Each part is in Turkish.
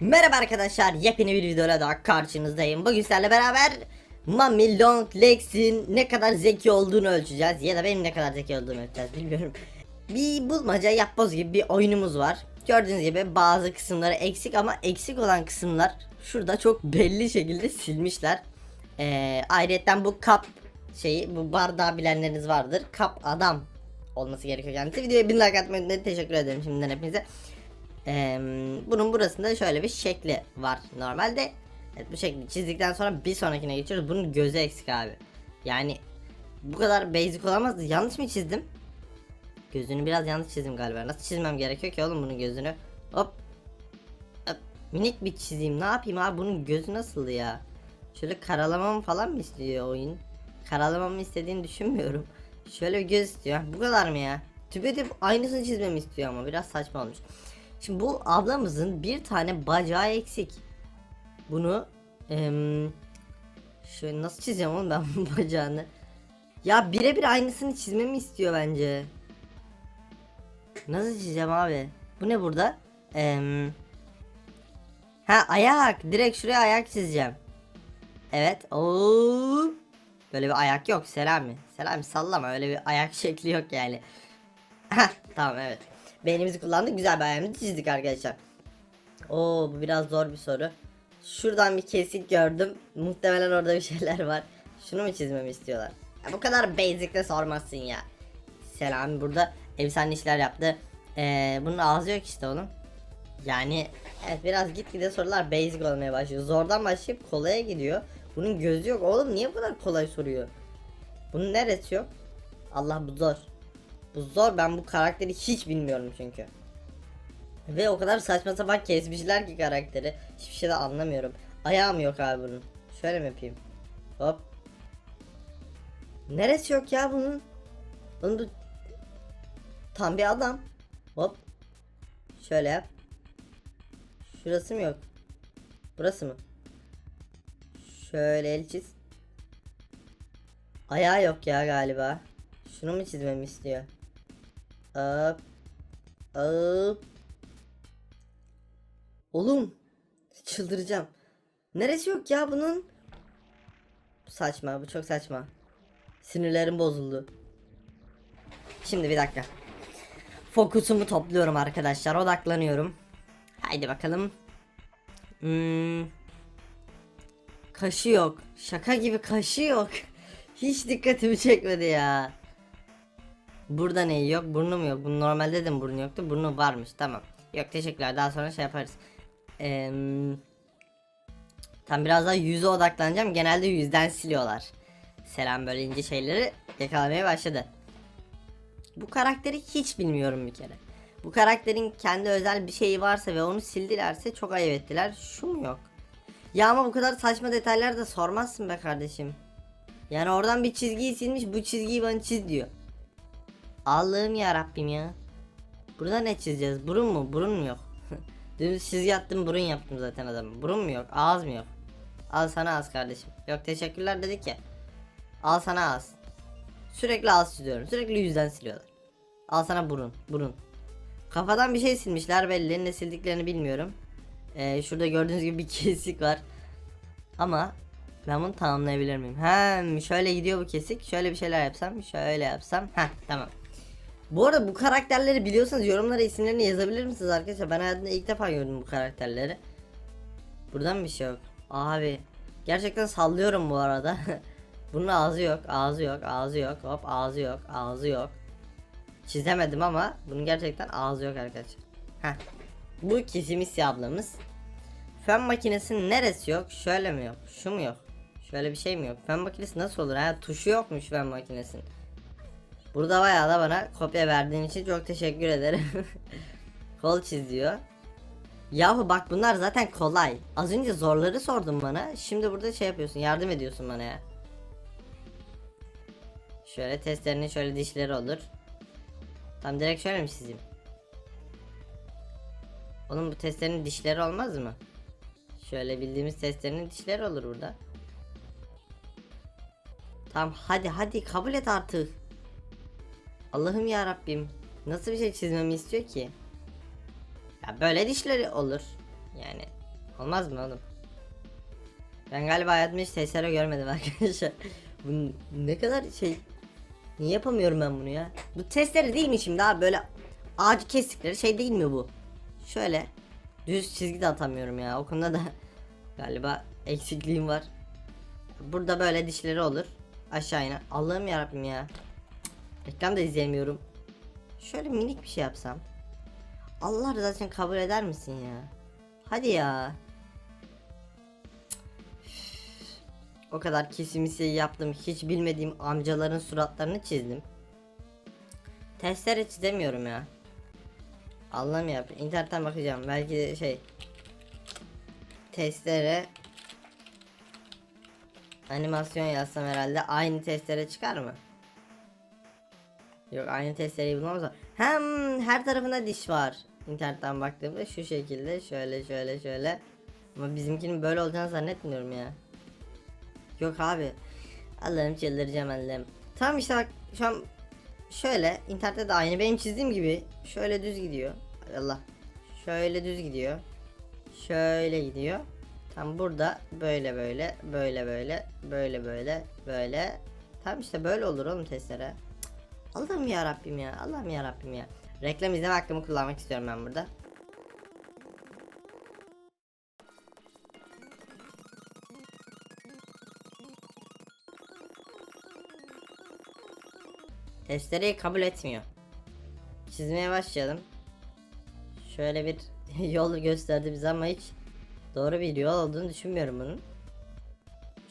Merhaba arkadaşlar, yepyeni bir videoyla daha karşınızdayım. Bugün sizlerle beraber Mami Long Legs'in ne kadar zeki olduğunu ölçeceğiz ya da benim ne kadar zeki olduğumu ölçeceğiz bilmiyorum. Bir bulmaca yapboz gibi bir oyunumuz var. Gördüğünüz gibi bazı kısımları eksik ama eksik olan kısımlar şurada çok belli şekilde silmişler. Ee, ayrıca bu kap şeyi bu bardağı bilenleriniz vardır. Kap adam olması gerekiyor kendisi. Videoya bin like atmayı unutmayın. Teşekkür ederim şimdiden hepinize. Ee, bunun burasında şöyle bir şekli var normalde. Evet, bu şekli çizdikten sonra bir sonrakine geçiyoruz. Bunun gözü eksik abi. Yani bu kadar basic olamaz. Yanlış mı çizdim? Gözünü biraz yanlış çizdim galiba. Nasıl çizmem gerekiyor ki oğlum bunun gözünü? Hop. Hop. Minik bir çizeyim. Ne yapayım abi? Bunun gözü nasıldı ya? Şöyle karalamamı falan mı istiyor oyun? Karalamamı istediğini düşünmüyorum. Şöyle bir göz istiyor. Bu kadar mı ya? Tüpedip aynısını çizmemi istiyor ama biraz saçma olmuş. Şimdi bu ablamızın bir tane bacağı eksik. Bunu em, şöyle nasıl çizeceğim oğlum ben bacağını? Ya birebir aynısını çizmemi istiyor bence. Nasıl çizeceğim abi? Bu ne burada? Em, ha ayak. Direkt şuraya ayak çizeceğim. Evet. Oo. Böyle bir ayak yok Selami. Selami sallama öyle bir ayak şekli yok yani. Heh, tamam evet. Beynimizi kullandık güzel bir ayağımızı çizdik arkadaşlar. Oo bu biraz zor bir soru. Şuradan bir kesik gördüm. Muhtemelen orada bir şeyler var. Şunu mu çizmemi istiyorlar? Ya bu kadar basic de sormazsın ya. Selami burada efsane işler yaptı. Ee, bunun ağzı yok işte onun. Yani evet biraz gitgide sorular basic olmaya başlıyor. Zordan başlayıp kolaya gidiyor. Bunun gözü yok. Oğlum niye bu kadar kolay soruyor? Bunun neresi yok? Allah bu zor. Bu zor ben bu karakteri hiç bilmiyorum çünkü. Ve o kadar saçma sapan kesmişler ki karakteri. Hiçbir şey de anlamıyorum. Ayağım yok abi bunun. Şöyle mi yapayım? Hop. Neresi yok ya bunun? Bunun bu... Tam bir adam. Hop. Şöyle yap. Şurası mı yok? Burası mı? Şöyle el çiz. Ayağı yok ya galiba. Şunu mu çizmemi istiyor? Hop. Oğlum. Çıldıracağım. Neresi yok ya bunun? Bu saçma. Bu çok saçma. Sinirlerim bozuldu. Şimdi bir dakika. Fokusumu topluyorum arkadaşlar. Odaklanıyorum. Haydi bakalım. Hmm. Kaşı yok. Şaka gibi kaşı yok. Hiç dikkatimi çekmedi ya. Burada ne yok? Burnu mu yok? Bu normalde de burnu yoktu? Burnu varmış. Tamam. Yok teşekkürler. Daha sonra şey yaparız. Eee Tam biraz daha yüze odaklanacağım. Genelde yüzden siliyorlar. Selam böyle ince şeyleri yakalamaya başladı. Bu karakteri hiç bilmiyorum bir kere. Bu karakterin kendi özel bir şeyi varsa ve onu sildilerse çok ayıp ettiler. Şu mu yok? Ya ama bu kadar saçma detaylar da sormazsın be kardeşim. Yani oradan bir çizgiyi silmiş bu çizgiyi bana çiz diyor. Allah'ım ya Rabbim ya. Burada ne çizeceğiz? Burun mu? Burun mu yok? Dümdüz çizgi attım burun yaptım zaten adamı. Burun mu yok? Ağız mı yok? Al sana ağız kardeşim. Yok teşekkürler dedik ya. Al sana ağız. Sürekli ağız çiziyorum. Sürekli yüzden siliyorlar. Al sana burun. Burun. Kafadan bir şey silmişler belli. Ne sildiklerini bilmiyorum. Ee, şurada gördüğünüz gibi bir kesik var. Ama ben bunu tamamlayabilir miyim? Hem şöyle gidiyor bu kesik. Şöyle bir şeyler yapsam. Şöyle yapsam. Heh tamam. Bu arada bu karakterleri biliyorsanız yorumlara isimlerini yazabilir misiniz arkadaşlar? Ben hayatımda ilk defa gördüm bu karakterleri. Buradan bir şey yok. Abi gerçekten sallıyorum bu arada. Bunun ağzı yok, ağzı yok, ağzı yok. Hop ağzı yok, ağzı yok. Çizemedim ama bunun gerçekten ağzı yok arkadaşlar. Heh. Bu Kisimisi ablamız. Fön makinesinin neresi yok? Şöyle mi yok? Şu mu yok? Şöyle bir şey mi yok? Fön makinesi nasıl olur? Ha tuşu yokmuş fön makinesinin. Burada bayağı da bana kopya verdiğin için çok teşekkür ederim. Kol çiziyor. Yahu bak bunlar zaten kolay. Az önce zorları sordun bana. Şimdi burada şey yapıyorsun. Yardım ediyorsun bana ya. Şöyle testlerinin şöyle dişleri olur. Tam direkt şöyle mi çizeyim? Oğlum bu testlerin dişleri olmaz mı? Şöyle bildiğimiz testlerin dişleri olur burada. Tamam hadi hadi kabul et artık. Allah'ım ya Rabbim. Nasıl bir şey çizmemi istiyor ki? Ya böyle dişleri olur. Yani Olmaz mı oğlum? Ben galiba hayatımda hiç testere görmedim arkadaşlar. Bu ne kadar şey... Niye yapamıyorum ben bunu ya? Bu testere değil mi şimdi abi böyle ağacı kestikleri şey değil mi bu? Şöyle düz çizgi de atamıyorum ya o konuda da galiba eksikliğim var. Burada böyle dişleri olur. Aşağı iner. Allah'ım yarabbim ya. Reklam da izleyemiyorum. Şöyle minik bir şey yapsam. Allah rızası için kabul eder misin ya? Hadi ya. O kadar kesimisi yaptım. Hiç bilmediğim amcaların suratlarını çizdim. Testere çizemiyorum ya. Allah'ım ya. İnternetten bakacağım. Belki şey. Testere. Animasyon yazsam herhalde aynı testere çıkar mı? Yok aynı testereyi bulamaz mı? Hem her tarafında diş var. İnternetten baktığımda şu şekilde şöyle şöyle şöyle. Ama bizimkinin böyle olacağını zannetmiyorum ya. Yok abi. Allah'ım çıldıracağım Allah'ım. Tamam işte bak şu an şöyle internette de aynı benim çizdiğim gibi şöyle düz gidiyor. Allah. Şöyle düz gidiyor. Şöyle gidiyor. Tam burada böyle böyle böyle böyle böyle böyle böyle. Tam işte böyle olur oğlum testere. Allah'ım ya Rabbim ya. Allah'ım ya Rabbim ya. Reklam izleme hakkımı kullanmak istiyorum ben burada. Testereyi kabul etmiyor. Çizmeye başlayalım. Şöyle bir yol gösterdi bize ama hiç doğru bir yol olduğunu düşünmüyorum bunun.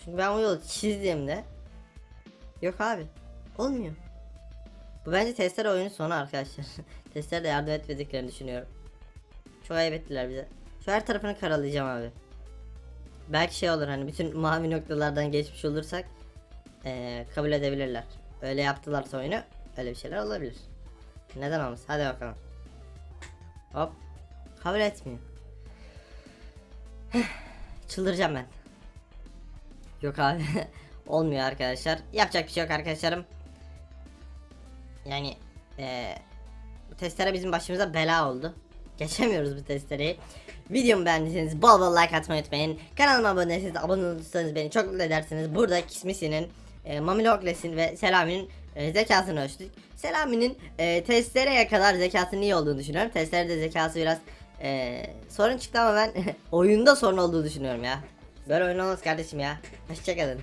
Çünkü ben bu yolu çizdiğimde yok abi olmuyor. Bu bence testere oyunun sonu arkadaşlar. testere de yardım etmediklerini düşünüyorum. Çok ayıp ettiler bize. Şu her tarafını karalayacağım abi. Belki şey olur hani bütün mavi noktalardan geçmiş olursak eee, kabul edebilirler. Öyle yaptılarsa oyunu öyle bir şeyler olabilir. Neden olmaz? Hadi bakalım. Hop. Kabul etmiyor. Çıldıracağım ben. Yok abi. Olmuyor arkadaşlar. Yapacak bir şey yok arkadaşlarım. Yani bu testere bizim başımıza bela oldu. Geçemiyoruz bu testereyi. Videomu beğendiyseniz bol bol like atmayı unutmayın. Kanalıma abone değilseniz abone olursanız beni çok mutlu edersiniz. Burada Kismisi'nin, e, Okles'in ve Selami'nin e, zekasını ölçtük. Selami'nin e, testereye kadar zekasının iyi olduğunu düşünüyorum. Testerede zekası biraz e, sorun çıktı ama ben oyunda sorun olduğunu düşünüyorum ya. Böyle oyun olmaz kardeşim ya. Hoşçakalın.